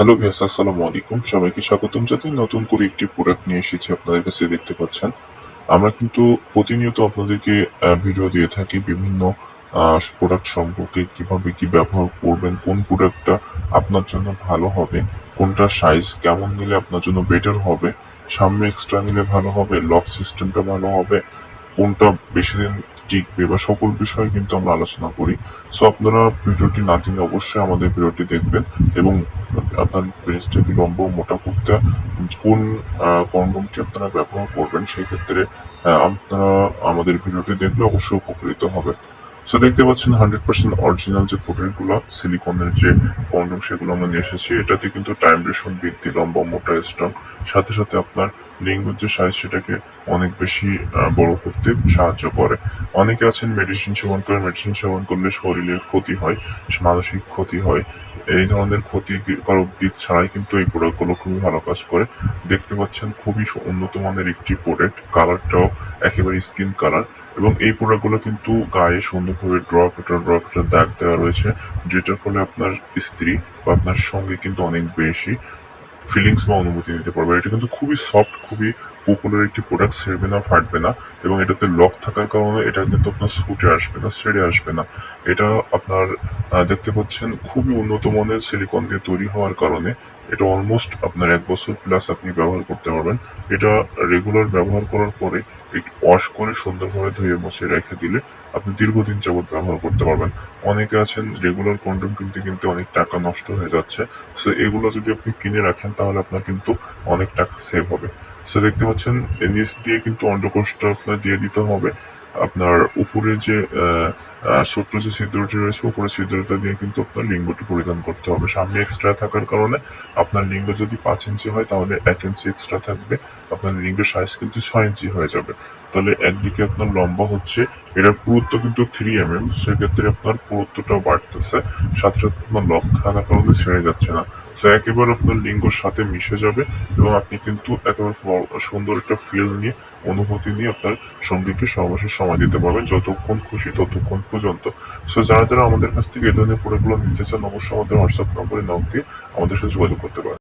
Hello ভিয়াস আসসালামু আলাইকুম। সবাইকে স্বাগতম জানাই। নতুন করে একটি প্রোডাক্ট নিয়ে এসেছি আপনাদের কাছে, দেখতে পাচ্ছেন। আমরা কিন্তু প্রতিনিয়ত আপনাদেরকে ভিডিও দিয়ে থাকি বিভিন্ন প্রোডাক্ট সম্পর্কে, কীভাবে কি ব্যবহার করবেন, কোন প্রোডাক্টটা আপনার জন্য ভালো হবে, কোনটা সাইজ কেমন নিলে আপনার জন্য বেটার হবে, সামনে এক্সট্রা নিলে ভালো হবে লক সিস্টেমটা ভালো হবে, কোনটা বেশি দিন টিকবে বা সকল বিষয়ে কিন্তু আমরা আলোচনা করি। সো আপনারা ভিডিওটি না দিলে অবশ্যই আমাদের ভিডিওটি দেখবেন এবং আপনার পেজটা বিলম্ব মোটা করতে কোন কন্ডমটি আপনারা ব্যবহার করবেন সেক্ষেত্রে আপনারা আমাদের ভিডিওটি দেখলে অবশ্যই উপকৃত হবে সো দেখতে পাচ্ছেন হান্ড্রেড পার্সেন্ট অরিজিনাল যে প্রোডাক্টগুলো সিলিকনের যে কন্ডম সেগুলো আমরা নিয়ে এসেছি, এটাতে কিন্তু টাইম রেশন বৃদ্ধি, লম্বা, মোটা স্ট্রং সাথে সাথে আপনার লিঙ্গের যে সাইজ সেটাকে অনেক বেশি বড় করতে সাহায্য করে। অনেকে আছেন মেডিসিন সেবন করে মেডিসিন সেবন করলে শরীরের ক্ষতি হয়, মানসিক ক্ষতি হয়। এই ধরনের ক্ষতিকারক দিক ছাড়াই কিন্তু এই প্রোডাক্টগুলো খুবই ভালো কাজ করে। দেখতে পাচ্ছেন খুবই উন্নত মানের একটি প্রোডাক্ট কালারটাও একেবারে স্কিন কালার এবং এই প্রোডাক্টগুলো কিন্তু গায়ে সুন্দরভাবে ড্রপ এটা ড্রপ এটা দাগ দেওয়া রয়েছে, যেটার ফলে আপনার স্ত্রী বা আপনার সঙ্গে কিন্তু অনেক বেশি ফিলিংস বা অনুভূতি নিতে পারবে। এটা কিন্তু খুবই সফট খুবই পপুলার একটি প্রোডাক্ট ছেড়বে না, ফাটবে না এবং এটাতে লক থাকার কারণে এটা কিন্তু আপনার ছুটে আসবে না, ছেড়ে আসবে না। এটা আপনার দেখতে পাচ্ছেন খুবই উন্নত মানের সিলিকন দিয়ে তৈরি হওয়ার কারণে এটা অলমোস্ট আপনার এক বছর প্লাস আপনি ব্যবহার করতে পারবেন। এটা রেগুলার ব্যবহার করার পরে একটু ওয়াশ করে সুন্দরভাবে ধুয়ে মুছে রেখে দিলে আপনি দীর্ঘদিন যাবৎ ব্যবহার করতে পারবেন। অনেকে আছেন রেগুলার কন্ডম কিনতে কিনতে অনেক টাকা নষ্ট হয়ে যাচ্ছে। সো এগুলো যদি আপনি কিনে রাখেন তাহলে আপনার কিন্তু অনেক টাকা সেভ হবে। সো দেখতে পাচ্ছেন নিচ দিয়ে কিন্তু অন্ডকোষটা আপনার দিয়ে দিতে হবে। আপনার উপরে যে ছোট্ট যে ছিদ্রটি রয়েছে উপরে ছিদ্রটা দিয়ে কিন্তু আপনার লিঙ্গটি পরিধান করতে হবে। সামনে এক্সট্রা থাকার কারণে আপনার লিঙ্গ যদি পাঁচ ইঞ্চি হয়, তাহলে এক ইঞ্চি এক্সট্রা থাকবে। আপনার লিঙ্গের সাইজ কিন্তু ছয় ইঞ্চি হয়ে যাবে। তাহলে একদিকে আপনার লম্বা হচ্ছে, এটার পুরুত্ব কিন্তু থ্রি এম এম সেক্ষেত্রে আপনার পুরুত্বটাও বাড়তেছে। সাথে সাথে আপনার লক থাকার কারণে ছেড়ে যাচ্ছে না। তো একেবারে আপনার লিঙ্গর সাথে মিশে যাবে এবং আপনি কিন্তু একেবারে সুন্দর একটা ফিল নিয়ে, অনুভূতি নিয়ে আপনার সঙ্গীকে সহবাসে সময় দিতে পারবেন যতক্ষণ খুশি, ততক্ষণ পর্যন্ত। সো যারা যারা আমাদের কাছ থেকে এই ধরনের প্রোডাক্টগুলো নিতে চান, অবশ্যই আমাদের হোয়াটসঅ্যাপ নম্বরে নাম দিয়ে আমাদের সাথে যোগাযোগ করতে পারেন।